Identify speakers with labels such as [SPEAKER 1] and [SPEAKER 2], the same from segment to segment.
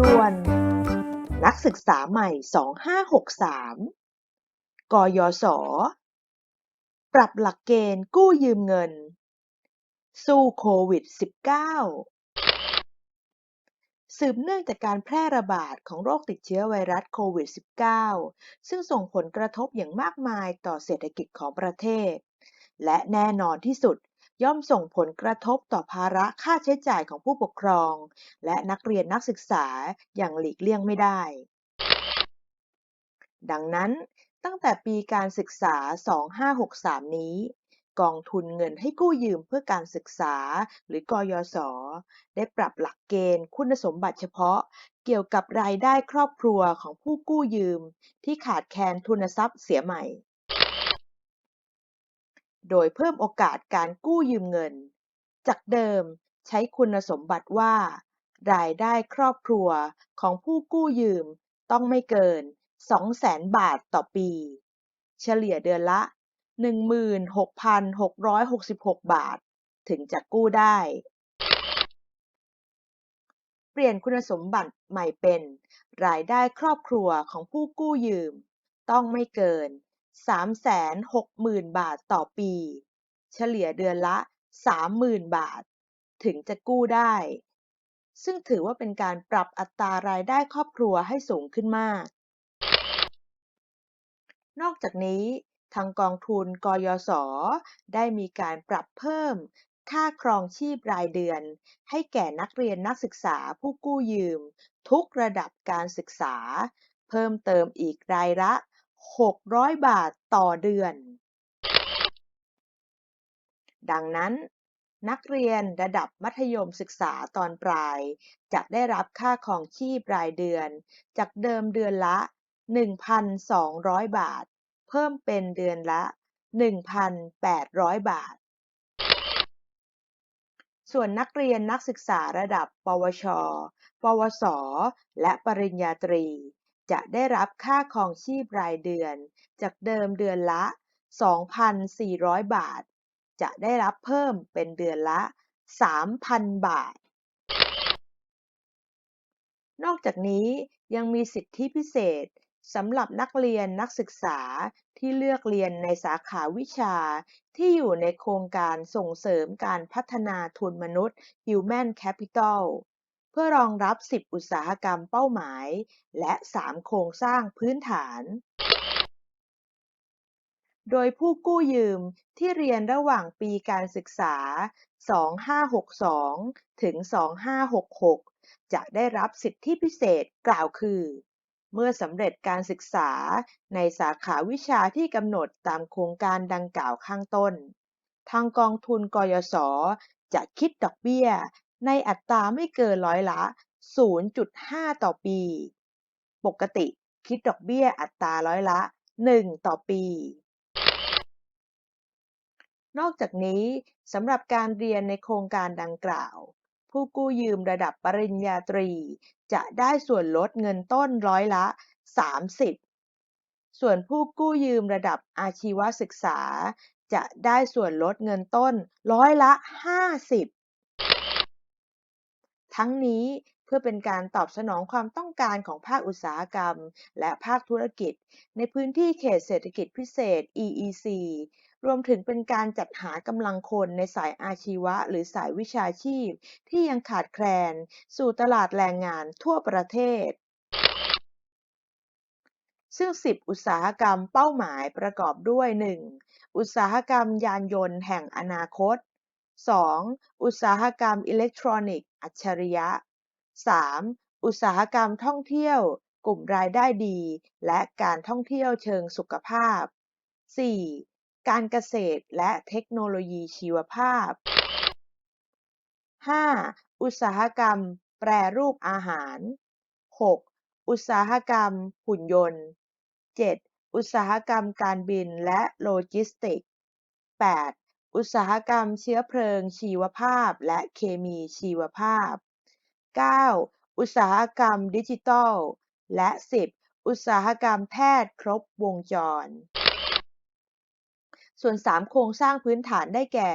[SPEAKER 1] ด่วน นักศึกษาใหม่ 2563 กยศ ปรับหลักเกณฑ์กู้ยืมเงิน สู้โควิด -19 สืบเนื่องจากการแพร่ระบาดของโรคติดเชื้อไวรัสโควิด -19 ซึ่งส่งผลกระทบอย่างมากมายต่อเศรษฐกิจของประเทศ และแน่นอนที่สุด ย่อมส่งผลกระทบต่อภาระค่าใช้จ่ายของผู้ปกครอง และนักเรียนนักศึกษาอย่างหลีกเลี่ยงไม่ได้ ดังนั้น ตั้งแต่ปีการศึกษา 2563 นี้ กองทุนเงินให้กู้ยืมเพื่อการศึกษา หรือกยศได้ปรับหลักเกณฑ์คุณสมบัติเฉพาะเกี่ยวกับรายได้ครอบครัวของผู้กู้ยืม ที่ขาดแคลนทุนทรัพย์เสียใหม่ โดยเพิ่มโอกาสการกู้ยืมเงิน จากเดิมใช้คุณสมบัติว่า รายได้ครอบครัวของผู้กู้ยืมต้องไม่เกิน 200,000 บาทต่อปี เฉลี่ยเดือนละ 16,666 บาท ถึงจะกู้ได้ เปลี่ยนคุณสมบัติใหม่เป็น รายได้ครอบครัวของผู้กู้ยืม ต้องไม่เกิน 360,000 บาทต่อปี เฉลี่ยเดือนละ 30,000 บาท ถึงจะกู้ได้ ซึ่งถือว่าเป็นการปรับอัตรารายได้ครอบครัวให้สูงขึ้นมาก นอกจากนี้ ทางกองทุนกยศ ได้มีการปรับเพิ่มค่าครองชีพรายเดือน ให้แก่นักเรียนนักศึกษาผู้กู้ยืม ทุกระดับการศึกษา เพิ่มเติมอีกรายละ 600 บาทต่อเดือน ดังนั้น นักเรียนระดับมัธยมศึกษาตอนปลาย จะได้รับค่าครองชีพรายเดือน จากเดิมเดือนละ 1,200 บาท เพิ่มเป็นเดือนละ 1,800 บาท ส่วนนักเรียนนักศึกษาระดับ ปวช ปวส และปริญญาตรี จะได้รับค่าครองชีพรายเดือน จากเดิมเดือนละ 2,400 บาท จะได้รับเพิ่มเป็นเดือนละ 3,000 บาท นอกจากนี้ยังมีสิทธิพิเศษสำหรับนักเรียนนักศึกษาที่เลือกเรียนในสาขาวิชาที่อยู่ในโครงการส่งเสริมการพัฒนาทุนมนุษย์ Human Capital พื่อรองรับ 10 อุตสาหกรรมเป้าหมาย และ 3 โครงสร้างพื้นฐาน โดยผู้กู้ยืมที่เรียนระหว่างปีการศึกษา 2562 ถึง 2566 จะได้รับสิทธิพิเศษกล่าวคือ เมื่อสำเร็จการศึกษาในสาขาวิชาที่กำหนดตามโครงการดังกล่าวข้างต้น ทางกองทุนกยศจะคิดดอกเบี้ย ในอัตราไม่เกินร้อยละ 0.5 ต่อปี ปกติคิดดอกเบี้ยอัตราร้อยละ 1 ต่อปี นอกจากนี้สำหรับการเรียนในโครงการดังกล่าว ผู้กู้ยืมระดับปริญญาตรี จะได้ส่วนลดเงินต้นร้อยละ 30 ส่วนผู้กู้ยืมระดับอาชีวศึกษา จะได้ส่วนลดเงินต้นร้อยละ 50 ทั้งนี้เพื่อเป็นการตอบสนองความต้องการของภาคอุตสาหกรรม และภาคธุรกิจ ในพื้นที่เขตเศรษฐกิจพิเศษ EEC รวมถึงเป็นการจัดหากำลังคนในสายอาชีวะ หรือสายวิชาชีพ ที่ยังขาดแคลน สู่ตลาดแรงงานทั่วประเทศ ซึ่ง 10 อุตสาหกรรมเป้าหมายประกอบด้วย 1. อุตสาหกรรมยานยนต์แห่งอนาคต 2. อุตสาหกรรมอิเล็กทรอนิกส์ อัจฉริยะ 3. อุตสาหกรรมท่องเที่ยว กลุ่มรายได้ดี และการท่องเที่ยวเชิงสุขภาพ 4. การเกษตรและเทคโนโลยีชีวภาพ 5. อุตสาหกรรม แปรรูปอาหาร 6. อุตสาหกรรม หุ่นยนต์ 7. อุตสาหกรรมการบินและโลจิสติกส์ 8. อุตสาหกรรมเชื้อเพลิงชีวภาพ และเคมีชีวภาพ 9. อุตสาหกรรมดิจิทัล และ 10. อุตสาหกรรมแพทย์ครบวงจร ส่วน 3 โครงสร้างพื้นฐานได้แก่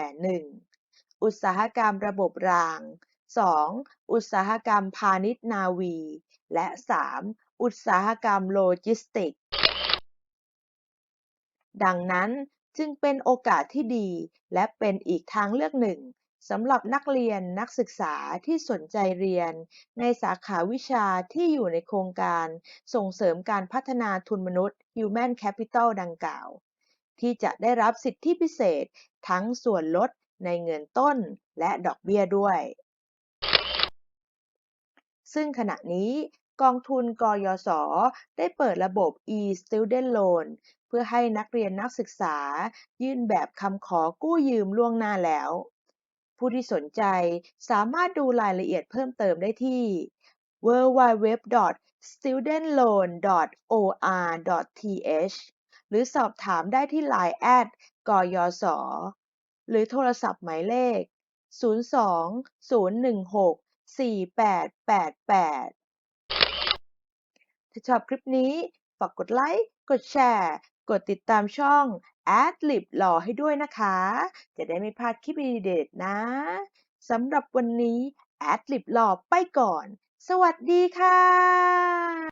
[SPEAKER 1] 1. อุตสาหกรรมระบบราง 2. อุตสาหกรรมพาณิชย์นาวี และ 3. อุตสาหกรรมโลจิสติกส์ดังนั้น จึงเป็นโอกาสที่ดีและเป็นอีกทางเลือกหนึ่งสำหรับนักเรียนนักศึกษาที่สนใจเรียน ในสาขาวิชาที่อยู่ในโครงการส่งเสริมการพัฒนาทุนมนุษย์ Human Capital ดังกล่าว ที่จะได้รับสิทธิพิเศษทั้งส่วนลดในเงินต้นและดอกเบี้ยด้วย ซึ่งขณะนี้กองทุนกยศได้เปิดระบบ e-Student Loan เพื่อให้นักเรียนนักศึกษา ยื่นแบบคำขอกู้ยืมล่วงหน้าแล้ว ผู้ที่สนใจสามารถดูรายละเอียดเพิ่มเติมได้ที่ www.studentloan.or.th หรือสอบถามได้ที่ Line แอดกยศหรือโทรศัพท์หมายเลข 02 016 4888 ถ้าชอบคลิปนี้ ฝากกดไลค์ กดแชร์ กดติดตามช่อง Adlib Law ให้ด้วยนะคะ จะได้ไม่พลาดคลิปดีเด็ดๆนะสำหรับวันนี้ Adlib Law ไปก่อน สวัสดีค่ะ